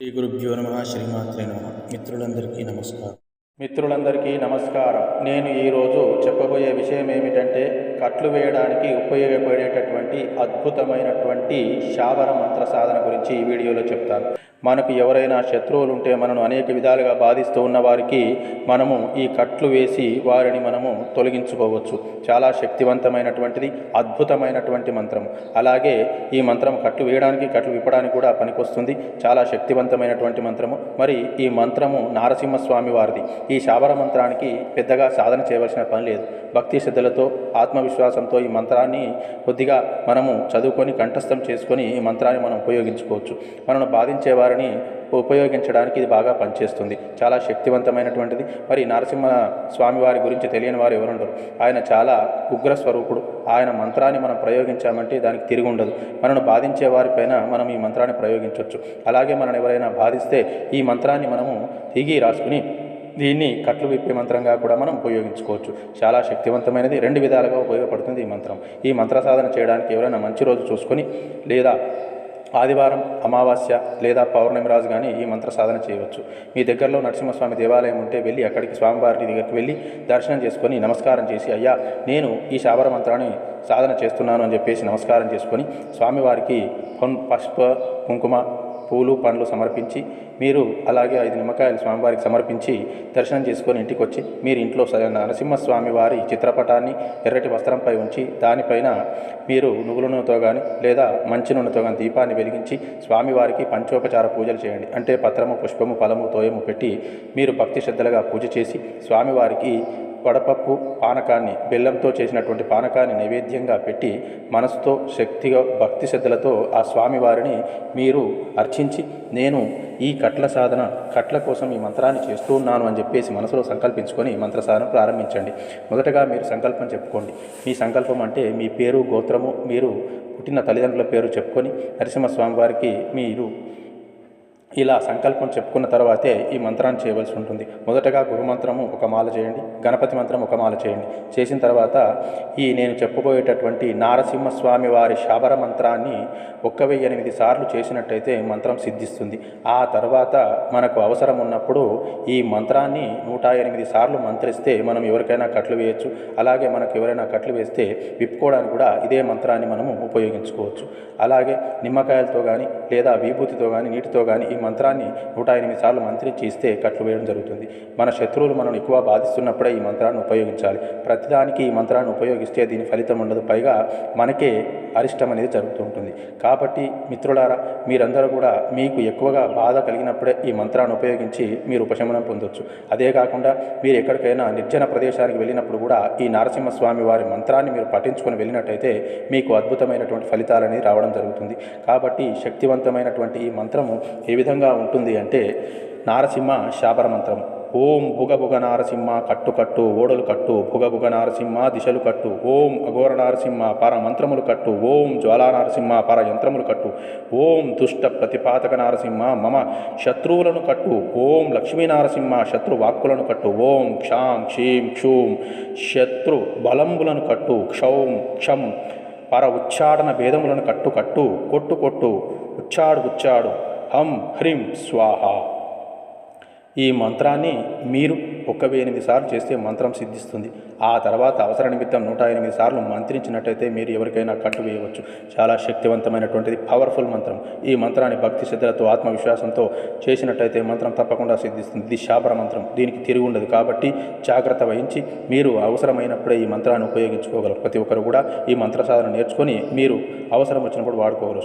శ్రీ గురుభ్యో నమ శ్రీమాత్రే నమ. మిత్రులందరికీ నమస్కారం. మిత్రులందరికీ నమస్కారం. నేను ఈరోజు చెప్పబోయే విషయం ఏమిటంటే కట్లు వేయడానికి ఉపయోగపడేటటువంటి అద్భుతమైనటువంటి శావర మంత్ర సాధన గురించి ఈ వీడియోలో చెప్తాను. మనకు ఎవరైనా శత్రువులు ఉంటే మనను అనేక విధాలుగా బాధిస్తూ ఉన్న వారికి మనము ఈ కట్లు వేసి వారిని మనము తొలగించుకోవచ్చు. చాలా శక్తివంతమైనటువంటిది అద్భుతమైనటువంటి మంత్రం అలాగే ఈ మంత్రం కట్లు వేయడానికి కట్లు విప్పడానికి కూడా పనికొస్తుంది. చాలా శక్తివంతమైనటువంటి మంత్రము. మరి ఈ మంత్రము నారసింహస్వామి వారిది. ఈ శాబర మంత్రానికి పెద్దగా సాధన చేయవలసిన పని లేదు. భక్తి శ్రద్ధలతో ఆత్మవిశ్వాసంతో ఈ మంత్రాన్ని కొద్దిగా మనము చదువుకొని కంఠస్థం చేసుకొని ఈ మంత్రాన్ని మనం ఉపయోగించుకోవచ్చు. మనను బాధించే వారిని ఉపయోగించడానికి ఇది బాగా పనిచేస్తుంది. చాలా శక్తివంతమైనటువంటిది. మరి నరసింహ స్వామి వారి గురించి తెలియని వారు ఎవరుండరు. ఆయన చాలా ఉగ్ర స్వరూపుడు. ఆయన మంత్రాన్ని మనం ప్రయోగించామంటే దానికి తిరిగి ఉండదు. మనను బాధించే వారిపైన మనం ఈ మంత్రాన్ని ప్రయోగించవచ్చు అలాగే మనం ఎవరైనా బాధిస్తే ఈ మంత్రాన్ని మనము తిగి రాసుకుని దీన్ని కట్లు విప్పే మంత్రంగా కూడా మనం ఉపయోగించుకోవచ్చు. చాలా శక్తివంతమైనది. రెండు విధాలుగా ఉపయోగపడుతుంది ఈ మంత్రం. ఈ మంత్ర సాధన చేయడానికి ఎవరైనా మంచి రోజు చూసుకొని లేదా ఆదివారం అమావాస్య లేదా పౌర్ణమి రాజు కానీ ఈ మంత్ర సాధన చేయవచ్చు. మీ దగ్గరలో నరసింహస్వామి దేవాలయం ఉంటే వెళ్ళి అక్కడికి స్వామివారి దగ్గరికి వెళ్ళి దర్శనం చేసుకొని నమస్కారం చేసి అయ్యా నేను ఈ శావర మంత్రాన్ని సాధన చేస్తున్నాను అని చెప్పేసి నమస్కారం చేసుకొని స్వామివారికి పొన్ పసుపు కుంకుమ పూలు పండ్లు సమర్పించి మీరు అలాగే ఐదు నిమ్మకాయలు స్వామివారికి సమర్పించి దర్శనం చేసుకొని ఇంటికి వచ్చి మీరు ఇంట్లో నరసింహస్వామి వారి చిత్రపటాన్ని ఎర్రటి వస్త్రంపై ఉంచి దానిపైన మీరు నువ్వుల నూనెతో కానీ లేదా మంచి నూనెతో కానీ దీపాన్ని వెలిగించి స్వామివారికి పంచోపచార పూజలు చేయండి. అంటే పత్రము పుష్పము ఫలము తోయము పెట్టి మీరు భక్తి శ్రద్ధలుగా పూజ చేసి స్వామివారికి వడపప్పు పానకాన్ని బెల్లంతో చేసినటువంటి పానకాన్ని నైవేద్యంగా పెట్టి మనసుతో శక్తిగా భక్తి శ్రద్ధలతో ఆ స్వామివారిని మీరు అర్చించి నేను ఈ కట్ల సాధన కట్ల కోసం ఈ మంత్రాన్ని చేస్తూ ఉన్నాను అని చెప్పేసి మనసులో సంకల్పించుకొని మంత్ర సాధన ప్రారంభించండి. మొదటగా మీరు సంకల్పం చెప్పుకోండి. మీ సంకల్పం అంటే మీ పేరు గోత్రము మీరు పుట్టిన తల్లిదండ్రుల పేరు చెప్పుకొని నరసింహస్వామి వారికి మీరు ఇలా సంకల్పం చెప్పుకున్న తర్వాతే ఈ మంత్రాన్ని చేయవలసి ఉంటుంది. మొదటగా గురు మంత్రము ఒక మాల చేయండి గణపతి మంత్రం ఒక మాల చేయండి. చేసిన తర్వాత ఈ నేను చెప్పబోయేటటువంటి నారసింహస్వామి వారి శాబర మంత్రాన్ని ఒక్క వెయ్యి ఎనిమిది సార్లు చేసినట్టయితే మంత్రం సిద్ధిస్తుంది. ఆ తర్వాత మనకు అవసరం ఉన్నప్పుడు ఈ మంత్రాన్ని నూట ఎనిమిది సార్లు మంత్రిస్తే మనం ఎవరికైనా కట్లు వేయచ్చు. అలాగే మనకు ఎవరైనా కట్లు వేస్తే విప్పుకోవడానికి కూడా ఇదే మంత్రాన్ని మనము ఉపయోగించుకోవచ్చు. అలాగే నిమ్మకాయలతో కానీ లేదా విభూతితో కానీ నీటితో కానీ ఈ మంత్రాన్ని నూట ఎనిమిది సార్లు మంత్రించి ఇస్తే కట్లు వేయడం జరుగుతుంది. మన శత్రువులు మనం ఎక్కువ బాధిస్తున్నప్పుడే ఈ మంత్రాన్ని ఉపయోగించాలి. ప్రతిదానికి ఈ మంత్రాన్ని ఉపయోగిస్తే దీని ఫలితం ఉండదు. పైగా మనకే అరిష్టం అనేది జరుగుతూ ఉంటుంది. కాబట్టి మిత్రులారా మీరందరూ కూడా మీకు ఎక్కువగా బాధ కలిగినప్పుడే ఈ మంత్రాన్ని ఉపయోగించి మీరు ఉపశమనం పొందొచ్చు. అదే కాకుండా మీరు ఎక్కడికైనా నిర్జన ప్రదేశానికి వెళ్ళినప్పుడు కూడా ఈ నరసింహస్వామి వారి మంత్రాన్ని మీరు పఠించుకొని వెళ్ళినట్టయితే మీకు అద్భుతమైనటువంటి ఫలితాలని రావడం జరుగుతుంది. కాబట్టి శక్తివంతమైనటువంటి ఈ మంత్రము ఏ విధంగా ఉంటుంది అంటే నారసింహ శాపర మంత్రం. ఓం భుగభుగ నారసింహ కట్టు కట్టు ఓడలు కట్టు భుగభుగ నారసింహ దిశలు కట్టు ఓం అఘోర నారసింహ పర మంత్రములు కట్టు ఓం జ్వాలా నారసింహ పర యంత్రములు కట్టు ఓం దుష్ట ప్రతిపాతక నారసింహ మమ శత్రువులను కట్టు ఓం లక్ష్మీ నారసింహ శత్రు వాక్కులను కట్టు ఓం క్షాం క్షీం క్షూం శత్రు బలంబులను కట్టు క్షౌం క్షం పర ఉచ్చాడన భేదములను కట్టు కట్టు కొట్టు కొట్టు ఉచ్చాడు ఉచ్చాడు హం హ్రీం స్వాహ. ఈ మంత్రాన్ని మీరు ఒక్క వెయ్యి ఎనిమిది సార్లు చేస్తే మంత్రం సిద్ధిస్తుంది. ఆ తర్వాత అవసర నిమిత్తం నూట ఎనిమిది సార్లు మంత్రించినట్టయితే మీరు ఎవరికైనా కట్టు వేయవచ్చు. చాలా శక్తివంతమైనటువంటిది పవర్ఫుల్ మంత్రం. ఈ మంత్రాన్ని భక్తి శ్రద్ధలతో ఆత్మవిశ్వాసంతో చేసినట్టయితే మంత్రం తప్పకుండా సిద్ధిస్తుంది. ఇది శాపర మంత్రం. దీనికి తిరిగి ఉండదు కాబట్టి జాగ్రత్త వహించి మీరు అవసరమైనప్పుడే ఈ మంత్రాన్ని ఉపయోగించుకోగలరు. ప్రతి ఒక్కరు కూడా ఈ మంత్ర సాధన నేర్చుకొని మీరు అవసరం వచ్చినప్పుడు వాడుకోగలరు.